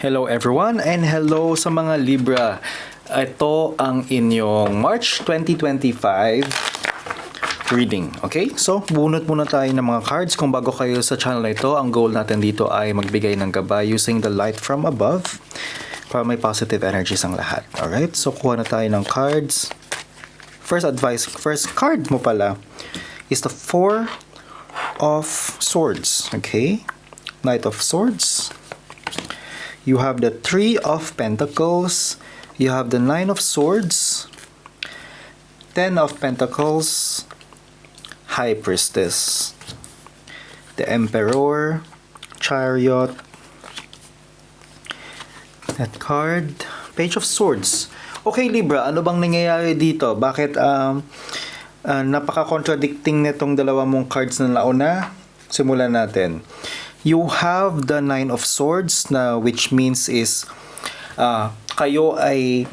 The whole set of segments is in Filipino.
Hello everyone and hello sa mga Libra. Ito ang inyong March 2025 reading. Okay? So, bunot muna tayo ng mga cards. Kung bago kayo sa channel na ito, ang goal natin dito ay magbigay ng gabay using the light from above para may positive energies ang lahat. Alright? So, kuha na tayo ng cards. First advice, first card mo pala is the Four of Swords. Okay? Knight of Swords. You have the Three of Pentacles. You have the Nine of Swords. Ten of Pentacles. High Priestess. The Emperor. Chariot. That card. Page of Swords. Okay, Libra, ano bang nangyayari dito? Bakit um, uh, napaka-contradicting nitong dalawa mong cards na nauna? Simulan natin. You have the Nine of Swords na which means is uh, kayo ay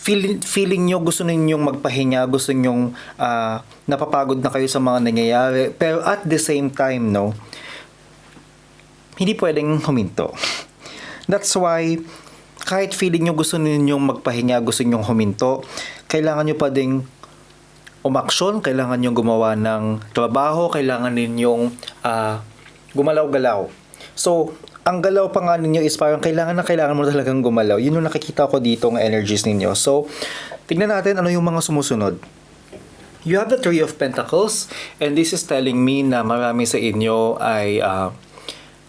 feeling, feeling nyo gusto ninyong magpahinga, gusto ninyong uh, napapagod na kayo sa mga nangyayari. Pero at the same time, no, hindi pwedeng huminto. That's why, kahit feeling nyo gusto ninyong magpahinga, gusto ninyong huminto, kailangan nyo pa ding umaksyon, kailangan ninyong gumawa ng trabaho, kailangan ninyong uh, gumalaw-galaw. So, ang galaw pa nga ninyo is parang kailangan na kailangan mo talagang gumalaw. Yun yung nakikita ko dito ng energies ninyo. So, tignan natin ano yung mga sumusunod. You have the Three of Pentacles and this is telling me na marami sa inyo ay uh,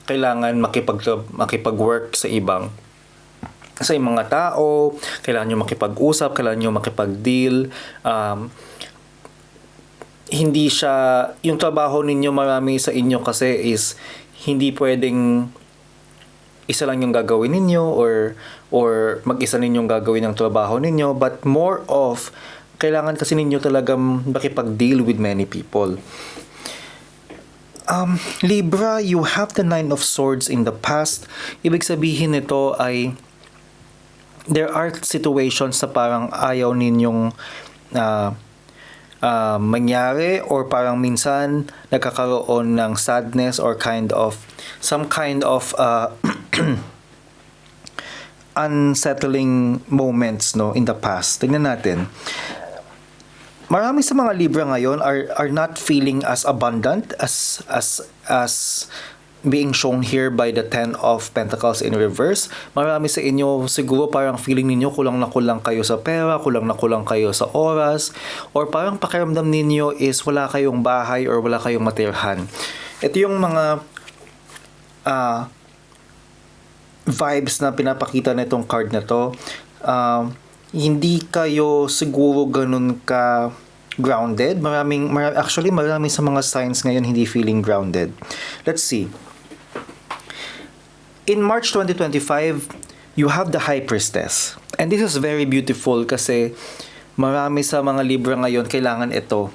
kailangan makipag makipag-work sa ibang sa mga tao, kailangan nyo makipag-usap, kailangan nyo makipag-deal, um, hindi siya, yung trabaho ninyo marami sa inyo kasi is hindi pwedeng isa lang yung gagawin ninyo or or mag-isa ninyong gagawin ang trabaho ninyo but more of kailangan kasi ninyo talagang makipag-deal with many people. Um, Libra, you have the Nine of Swords in the past. Ibig sabihin nito ay there are situations sa parang ayaw ninyong uh, uh, mangyari or parang minsan nagkakaroon ng sadness or kind of some kind of uh, unsettling moments no in the past. Tingnan natin. Marami sa mga Libra ngayon are are not feeling as abundant as as as being shown here by the Ten of Pentacles in reverse. Marami sa inyo siguro parang feeling ninyo kulang na kulang kayo sa pera, kulang na kulang kayo sa oras, or parang pakiramdam ninyo is wala kayong bahay or wala kayong matirhan. Ito yung mga uh, vibes na pinapakita nitong card na to. Uh, hindi kayo siguro ganun ka grounded. Maraming, mar- actually, marami sa mga signs ngayon hindi feeling grounded. Let's see in March 2025, you have the High Priestess. And this is very beautiful kasi marami sa mga Libra ngayon kailangan ito.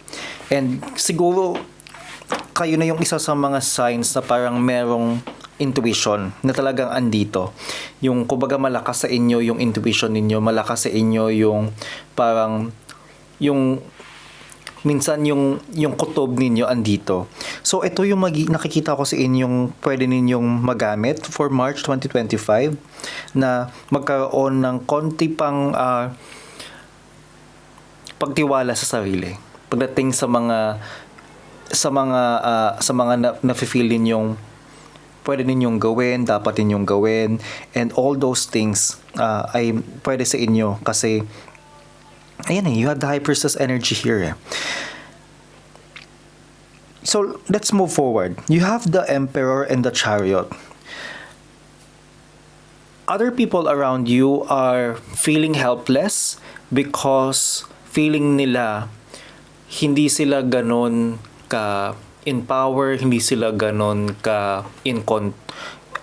And siguro kayo na yung isa sa mga signs na parang merong intuition na talagang andito. Yung kumbaga malakas sa inyo yung intuition ninyo, malakas sa inyo yung parang yung minsan yung yung kutob ninyo andito. So ito yung magi- nakikita ko sa inyong pwede ninyong magamit for March 2025 na magkaroon ng konti pang uh, pagtiwala sa sarili pagdating sa mga sa mga uh, sa mga na, na-feel ninyong pwede ninyong gawin, dapat ninyong gawin and all those things uh, ay pwede sa inyo kasi ayan eh, you have the priestess energy here eh. So, let's move forward. You have the emperor and the chariot. Other people around you are feeling helpless because feeling nila hindi sila ganon ka in power, hindi sila ganon ka in con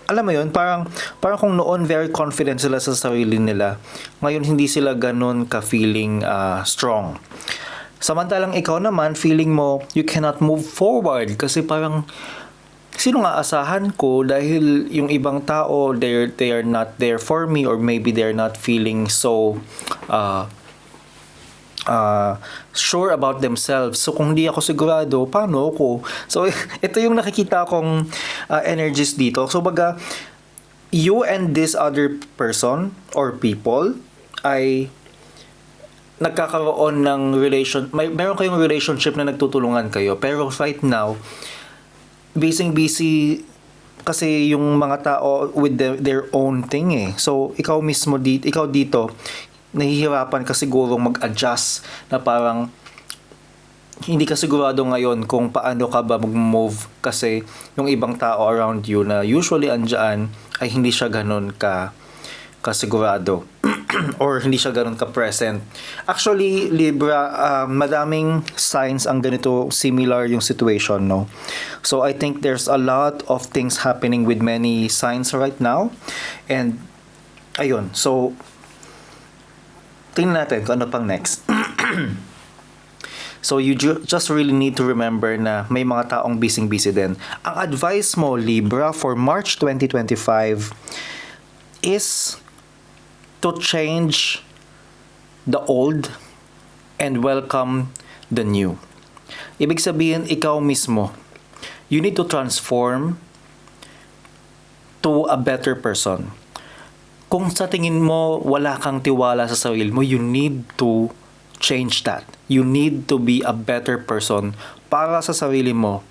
alam mo yun, parang, parang kung noon very confident sila sa sarili nila, ngayon hindi sila ganun ka-feeling uh, strong. Samantalang ikaw naman, feeling mo, you cannot move forward kasi parang, sino nga asahan ko dahil yung ibang tao, they're, they are not there for me or maybe they're not feeling so, uh, uh, sure about themselves. So kung hindi ako sigurado, paano ako? So ito yung nakikita kong uh, energies dito. So baga, you and this other person or people ay nagkakaroon ng relation, may meron kayong relationship na nagtutulungan kayo. Pero right now, busy busy kasi yung mga tao with the, their own thing eh. So, ikaw mismo dito, ikaw dito, nahihirapan ka siguro mag-adjust na parang hindi ka sigurado ngayon kung paano ka ba mag-move kasi yung ibang tao around you na usually andyan ay hindi siya ganun ka kasigurado or hindi siya ganun ka-present. Actually, Libra, uh, madaming signs ang ganito similar yung situation, no? So, I think there's a lot of things happening with many signs right now. And, ayun. So, tingnan natin kung ano pang next. So you ju- just really need to remember na may mga taong busy-busy din. Ang advice mo, Libra, for March 2025 is to change the old and welcome the new. Ibig sabihin, ikaw mismo, you need to transform to a better person. Kung sa tingin mo wala kang tiwala sa sarili mo, you need to change that. You need to be a better person para sa sarili mo.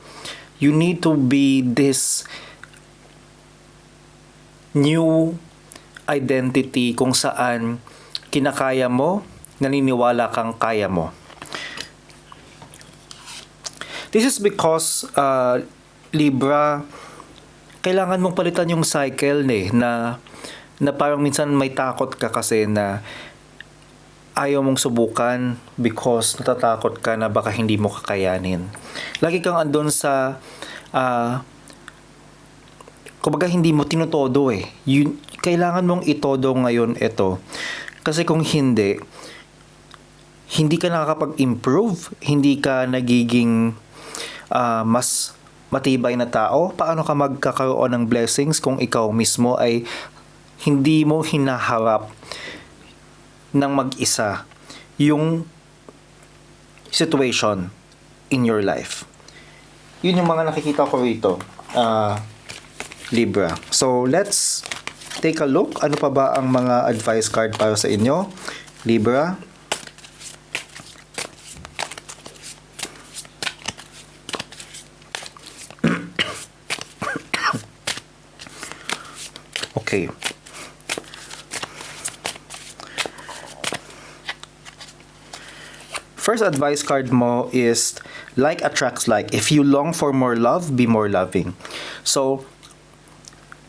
You need to be this new identity kung saan kinakaya mo, naniniwala kang kaya mo. This is because uh, Libra, kailangan mong palitan yung cycle eh, na, na parang minsan may takot ka kasi na ayaw mong subukan because natatakot ka na baka hindi mo kakayanin. Lagi kang andun sa uh, kumbaga hindi mo tinutodo eh. You, kailangan mong itodo ngayon ito. Kasi kung hindi, hindi ka nakakapag-improve, hindi ka nagiging uh, mas matibay na tao, paano ka magkakaroon ng blessings kung ikaw mismo ay hindi mo hinaharap ng mag-isa yung situation in your life. Yun yung mga nakikita ko rito, uh, Libra. So, let's take a look. Ano pa ba ang mga advice card para sa inyo? Libra. okay. First advice card mo is like attracts like. If you long for more love, be more loving. So,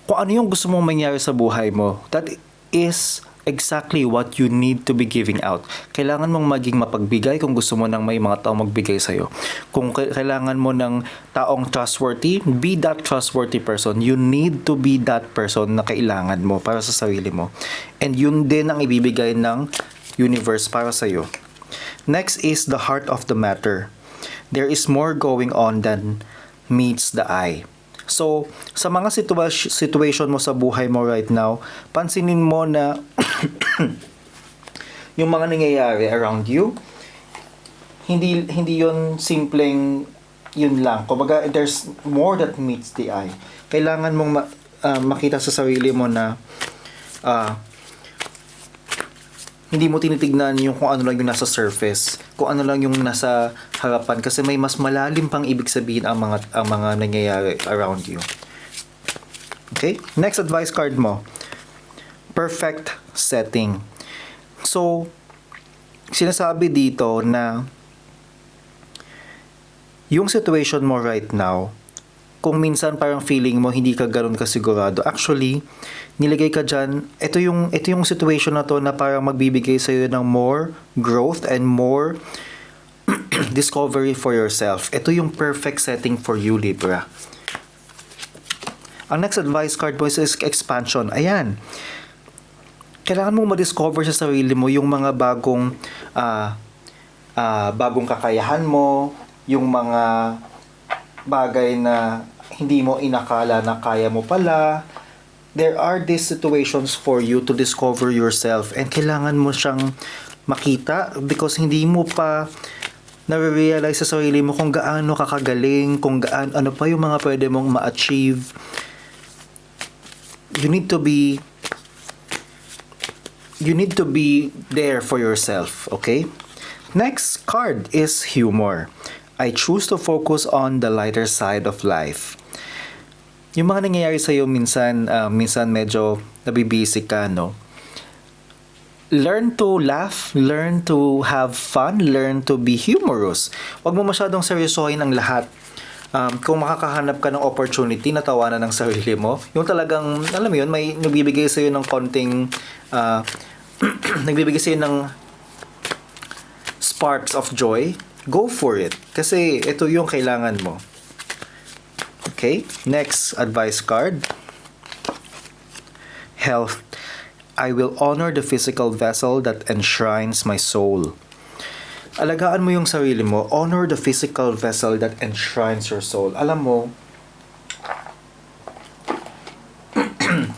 kung ano yung gusto mong mangyari sa buhay mo, that is exactly what you need to be giving out. Kailangan mong maging mapagbigay kung gusto mo ng may mga taong magbigay sa'yo. Kung kailangan mo ng taong trustworthy, be that trustworthy person. You need to be that person na kailangan mo para sa sarili mo. And yun din ang ibibigay ng universe para sa'yo. Next is the heart of the matter. There is more going on than meets the eye. So, sa mga situa- situation mo sa buhay mo right now, pansinin mo na yung mga nangyayari around you, hindi hindi yon simpleng yun lang. Kumbaga, there's more that meets the eye. Kailangan mong ma- uh, makita sa sarili mo na uh, hindi mo tinitignan yung kung ano lang yung nasa surface, kung ano lang yung nasa harapan kasi may mas malalim pang ibig sabihin ang mga ang mga nangyayari around you. Okay? Next advice card mo. Perfect setting. So, sinasabi dito na yung situation mo right now, kung minsan parang feeling mo hindi ka ganoon kasigurado, actually, nilagay ka dyan, ito yung, ito yung situation na to na parang magbibigay sa'yo ng more growth and more discovery for yourself. Ito yung perfect setting for you, Libra. Ang next advice card mo is expansion. Ayan. Kailangan mo ma-discover sa sarili mo yung mga bagong uh, uh, bagong kakayahan mo, yung mga bagay na hindi mo inakala na kaya mo pala. There are these situations for you to discover yourself and kailangan mo siyang makita because hindi mo pa nare-realize sa sarili mo kung gaano kakagaling, kung gaano, ano pa yung mga pwede mong ma-achieve. You need to be you need to be there for yourself, okay? Next card is humor. I choose to focus on the lighter side of life. Yung mga nangyayari sa'yo minsan, ah, minsan medyo nabibisi ka, no? Learn to laugh, learn to have fun, learn to be humorous. Huwag mo masyadong seryosohin ang lahat. Um, kung makakahanap ka ng opportunity na tawanan ng sarili mo, yung talagang, alam mo yun, may nagbibigay sa'yo ng konting, ah, nagbibigay sa'yo ng sparks of joy, go for it. Kasi ito yung kailangan mo. Okay? Next advice card. Health. I will honor the physical vessel that enshrines my soul. Alagaan mo yung sarili mo. Honor the physical vessel that enshrines your soul. Alam mo,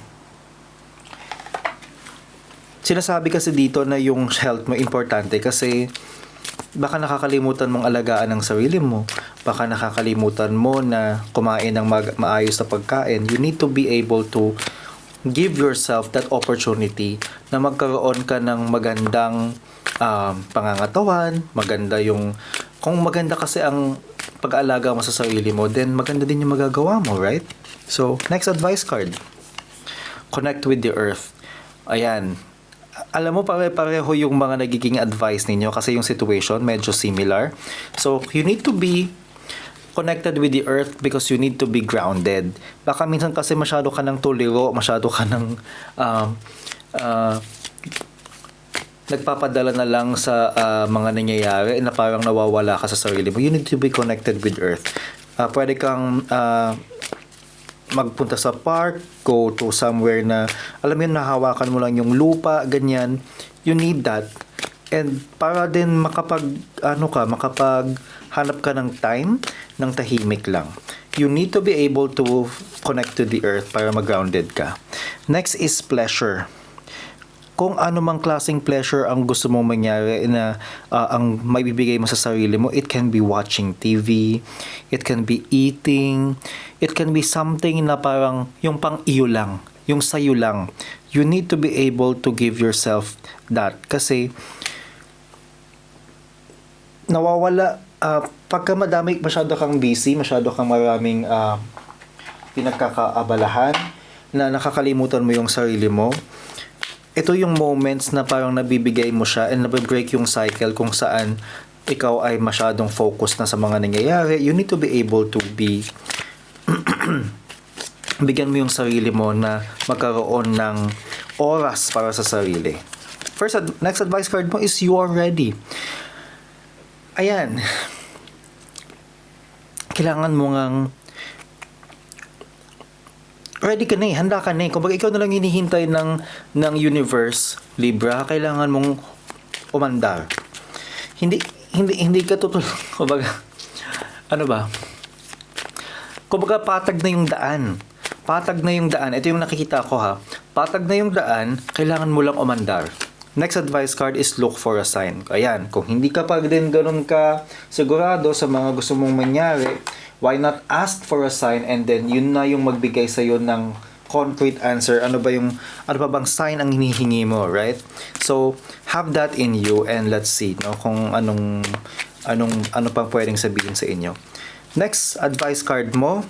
sinasabi kasi dito na yung health mo importante kasi baka nakakalimutan mong alagaan ang sarili mo. Baka nakakalimutan mo na kumain ng mag- maayos na pagkain. You need to be able to give yourself that opportunity na magkaroon ka ng magandang um, pangangatawan, maganda yung kung maganda kasi ang pag-aalaga mo sa sarili mo, then maganda din yung magagawa mo, right? So, next advice card. Connect with the earth. Ayan. Alam mo, pare-pareho yung mga nagiging advice ninyo kasi yung situation medyo similar. So, you need to be connected with the earth because you need to be grounded. Baka minsan kasi masyado ka ng tuliro, masyado ka ng um, uh, nagpapadala na lang sa ah, mga nangyayari na parang nawawala ka sa sarili mo. You need to be connected with earth. Ah, pwede kang ah, magpunta sa park, go to somewhere na, alam mo yun, nahawakan mo lang yung lupa, ganyan. You need that. And para din makapag, ano ka, makapag hanap ka ng time ng tahimik lang. You need to be able to connect to the earth para mag-grounded ka. Next is pleasure kung ano mang klaseng pleasure ang gusto mong mangyari na ah, ang maibibigay mo sa sarili mo, it can be watching TV, it can be eating, it can be something na parang yung pang iyo lang, yung sayo lang. You need to be able to give yourself that kasi nawawala ah, pagka madami masyado kang busy, masyado kang maraming ah, pinagkakaabalahan na nakakalimutan mo yung sarili mo ito yung moments na parang nabibigay mo siya and nabibreak yung cycle kung saan ikaw ay masyadong focus na sa mga nangyayari. You need to be able to be bigyan mo yung sarili mo na magkaroon ng oras para sa sarili. First, ad- next advice card mo is you are ready. Ayan. Kailangan mo ngang ready ka na eh, handa ka na eh. Kung ikaw na lang hinihintay ng, ng universe, Libra, kailangan mong umandar. Hindi, hindi, hindi ka tutulong. Kumbaga, ano ba? Kumbaga, patag na yung daan. Patag na yung daan. Ito yung nakikita ko ha. Patag na yung daan, kailangan mo lang umandar. Next advice card is look for a sign. Ayan, kung hindi ka pa din ganun ka sigurado sa mga gusto mong mangyari, why not ask for a sign and then yun na yung magbigay sa ng concrete answer. Ano ba yung ano pa bang sign ang hinihingi mo, right? So, have that in you and let's see no kung anong anong ano pang pwedeng sabihin sa inyo. Next advice card mo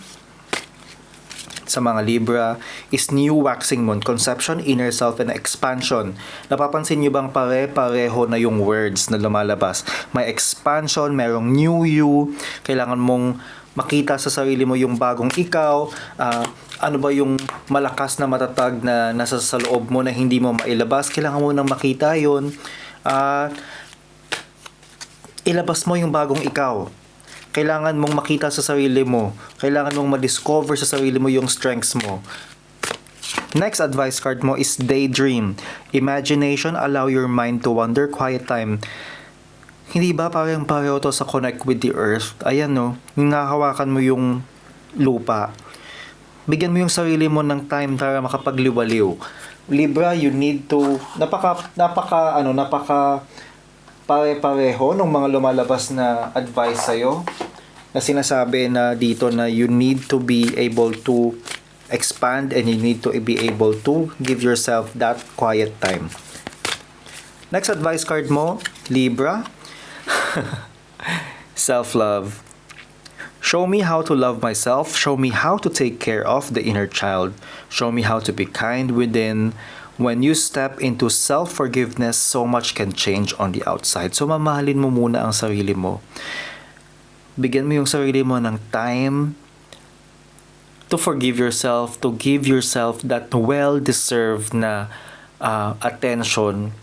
sa mga Libra is new waxing moon, conception, inner self, and expansion. Napapansin niyo bang pare-pareho na yung words na lumalabas? May expansion, merong new you, kailangan mong makita sa sarili mo yung bagong ikaw, ah, ano ba yung malakas na matatag na nasa sa loob mo na hindi mo mailabas, kailangan mo nang makita yon Ah, ilabas mo yung bagong ikaw. Kailangan mong makita sa sarili mo. Kailangan mong ma-discover sa sarili mo yung strengths mo. Next advice card mo is daydream. Imagination, allow your mind to wander, quiet time. Hindi ba parang pareho to sa connect with the earth? Ayan no, yung nahawakan mo yung lupa. bigyan mo yung sarili mo ng time para makapagliwaliw. Libra, you need to napaka napaka ano, napaka pare-pareho ng mga lumalabas na advice sa'yo na sinasabi na dito na you need to be able to expand and you need to be able to give yourself that quiet time. Next advice card mo, Libra. Self-love. Show me how to love myself. Show me how to take care of the inner child. Show me how to be kind within. When you step into self-forgiveness, so much can change on the outside. So, mamahalin mo muna ang sarili mo. Bigyan mo yung sarili mo ng time to forgive yourself, to give yourself that well-deserved na uh, attention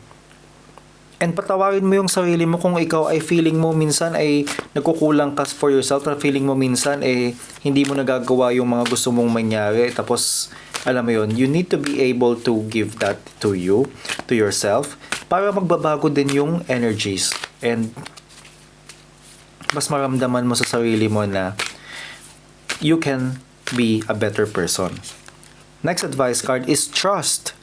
And patawarin mo yung sarili mo kung ikaw ay feeling mo minsan ay nagkukulang ka for yourself na feeling mo minsan ay hindi mo nagagawa yung mga gusto mong mangyari. Tapos, alam mo yun, you need to be able to give that to you, to yourself, para magbabago din yung energies. And mas maramdaman mo sa sarili mo na you can be a better person. Next advice card is trust.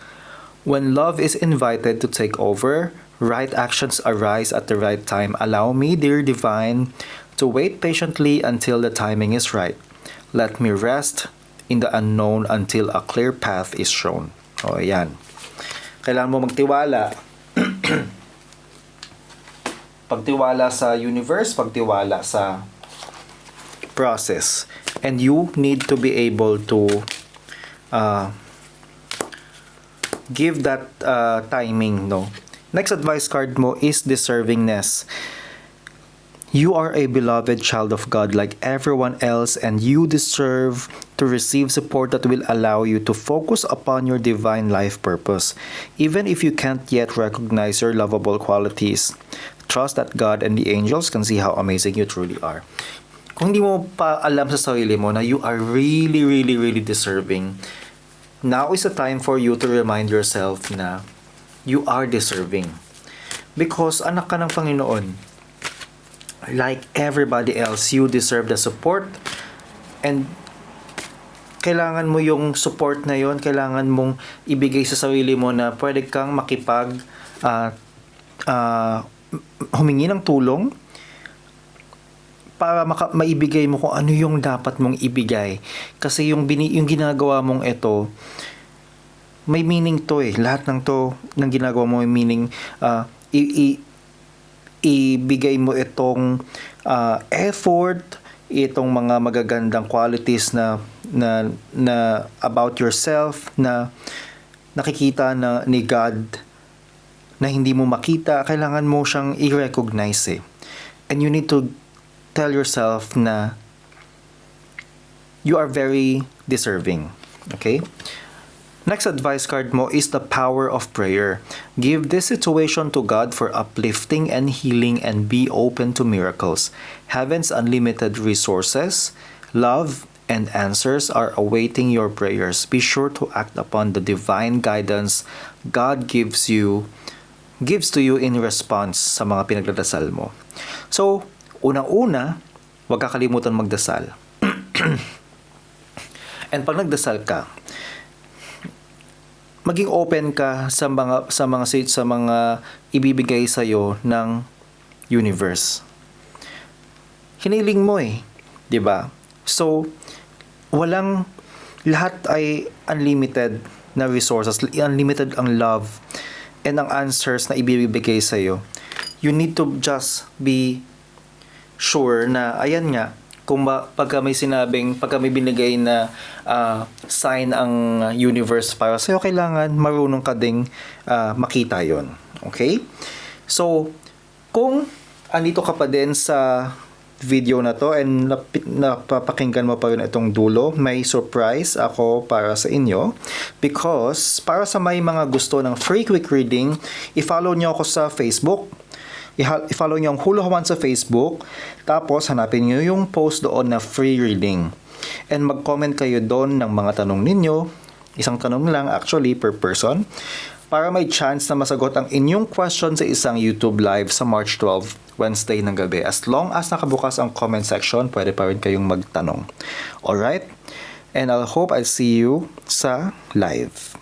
When love is invited to take over, right actions arise at the right time. Allow me, dear divine, to wait patiently until the timing is right. Let me rest in the unknown until a clear path is shown. O, ayan. Kailangan mo magtiwala. pagtiwala sa universe, pagtiwala sa process. And you need to be able to uh, give that uh, timing, no? Next advice card mo is deservingness. You are a beloved child of God like everyone else, and you deserve to receive support that will allow you to focus upon your divine life purpose, even if you can't yet recognize your lovable qualities. Trust that God and the angels can see how amazing you truly are. Kung hindi mo pa alam sa sarili mo na you are really, really, really deserving, now is the time for you to remind yourself na you are deserving. Because anak ka ng Panginoon. Like everybody else, you deserve the support and kailangan mo yung support na yon kailangan mong ibigay sa sarili mo na pwede kang makipag uh, uh, humingi ng tulong para maka, maibigay mo kung ano yung dapat mong ibigay kasi yung bini, yung ginagawa mong ito may meaning to eh. Lahat ng to ng ginagawa mo may meaning uh, i- i- ibigay mo itong uh, effort, itong mga magagandang qualities na na na about yourself na nakikita na ni God na hindi mo makita, kailangan mo siyang i-recognize eh. And you need to tell yourself na you are very deserving. Okay? Next advice card mo is the power of prayer. Give this situation to God for uplifting and healing and be open to miracles. Heaven's unlimited resources, love, and answers are awaiting your prayers. Be sure to act upon the divine guidance God gives you gives to you in response sa mga pinagdadasal mo. So, unang-una, huwag kakalimutan magdasal. And pag nagdasal ka, maging open ka sa mga sa mga sa mga ibibigay sa iyo ng universe. Hiniling mo eh, 'di ba? So walang lahat ay unlimited na resources, unlimited ang love and ang answers na ibibigay sa iyo. You need to just be sure na ayan nga kung ba, pagka may sinabing, pagka may binigay na uh, sign ang universe para sa'yo, kailangan marunong ka ding uh, makita yon Okay? So, kung andito ka pa din sa video na to and nap- napapakinggan mo pa rin itong dulo, may surprise ako para sa inyo. Because para sa may mga gusto ng free quick reading, i-follow nyo ako sa Facebook i-follow nyo ang Hula Hawan sa Facebook. Tapos, hanapin nyo yung post doon na free reading. And mag-comment kayo doon ng mga tanong ninyo. Isang tanong lang actually per person. Para may chance na masagot ang inyong question sa isang YouTube live sa March 12, Wednesday ng gabi. As long as nakabukas ang comment section, pwede pa rin kayong magtanong. Alright? And I'll hope I'll see you sa live.